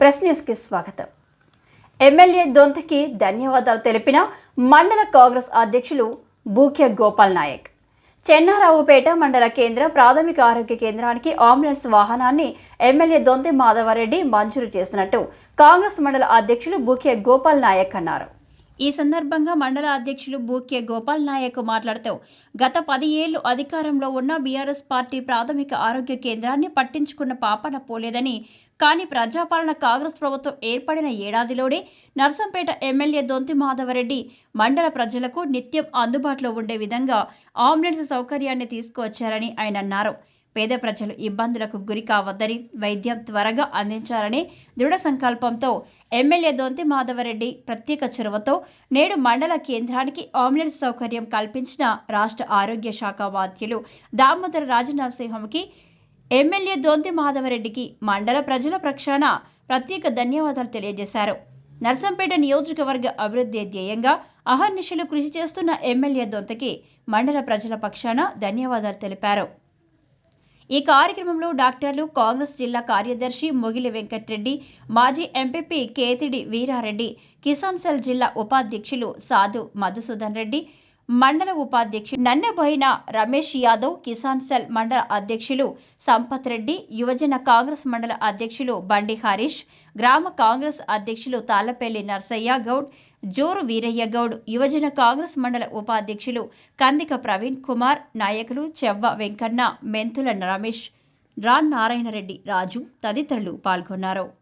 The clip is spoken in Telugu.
ప్రెస్ న్యూస్కి స్వాగతం. ఎమ్మెల్యే దొంతకి ధన్యవాదాలు తెలిపిన మండల కాంగ్రెస్ అధ్యక్షులు భూఖ్య గోపాల్ నాయక్. చెన్నారావుపేట మండల కేంద్ర ప్రాథమిక ఆరోగ్య కేంద్రానికి అంబులెన్స్ వాహనాన్ని ఎమ్మెల్యే దొంతి మాధవరెడ్డి మంజూరు చేసినట్టు కాంగ్రెస్ మండల అధ్యక్షులు భూఖ్య గోపాల్ నాయక్ అన్నారు. ఈ సందర్భంగా మండల అధ్యక్షులు బూక్య గోపాల్ నాయక్ మాట్లాడుతూ గత పది ఏళ్ళు అధికారంలో ఉన్న బీఆర్ఎస్ పార్టీ ప్రాథమిక ఆరోగ్య కేంద్రాన్ని పట్టించుకున్న పాపన పోలేదని కానీ ప్రజాపాలన కాంగ్రెస్ ప్రభుత్వం ఏర్పడిన ఏడాదిలోనే నర్సంపేట ఎమ్మెల్యే దొంతి మాధవరెడ్డి మండల ప్రజలకు నిత్యం అందుబాటులో ఉండే విధంగా అంబులెన్స్ సౌకర్యాన్ని తీసుకువచ్చారని ఆయన అన్నారు. పేద ప్రజలు ఇబ్బందులకు గురి కావద్దని వైద్యం త్వరగా అందించాలని దృఢ సంకల్పంతో ఎమ్మెల్యే దొంతి మాధవరెడ్డి ప్రత్యేక చొరవతో నేడు మండల కేంద్రానికి అంబులెన్స్ సౌకర్యం కల్పించిన రాష్ట్ర ఆరోగ్య శాఖ బాధ్యులు దామోదర రాజనరసింహంకి ఎమ్మెల్యే దొంతి మాధవరెడ్డికి మండల ప్రజల పక్షాన ప్రత్యేక ధన్యవాదాలు తెలియజేశారు. నర్సంపేట నియోజకవర్గ అభివృద్ధి ధ్యేయంగా అహర్నిశలు కృషి చేస్తున్న ఎమ్మెల్యే దొంతకి మండల ప్రజల పక్షాన ధన్యవాదాలు తెలిపారు. ఈ కార్యక్రమంలో డాక్టర్లు కాంగ్రెస్ జిల్లా కార్యదర్శి మొగిలి వెంకట్రెడ్డి మాజీ ఎంపీపీ కేతిడి వీరారెడ్డి కిసాన్ సెల్ జిల్లా ఉపాధ్యక్షులు సాధు మధుసూదన్ రెడ్డి మండల ఉపాధ్యక్షుడు నన్నబోయిన రమేష్ యాదవ్ కిసాన్ సెల్ మండల అధ్యక్షులు సంపత్ రెడ్డి యువజన కాంగ్రెస్ మండల అధ్యక్షులు బండి హరీష్ గ్రామ కాంగ్రెస్ అధ్యక్షులు తాళ్ళపల్లి నర్సయ్య గౌడ్ జోరు వీరయ్య గౌడ్ యువజన కాంగ్రెస్ మండల ఉపాధ్యక్షులు కందిక ప్రవీణ్ కుమార్ నాయకులు చెవ్వ వెంకన్న మెంతుల రమేష్ రాన్ నారాయణరెడ్డి రాజు తదితరులు పాల్గొన్నారు.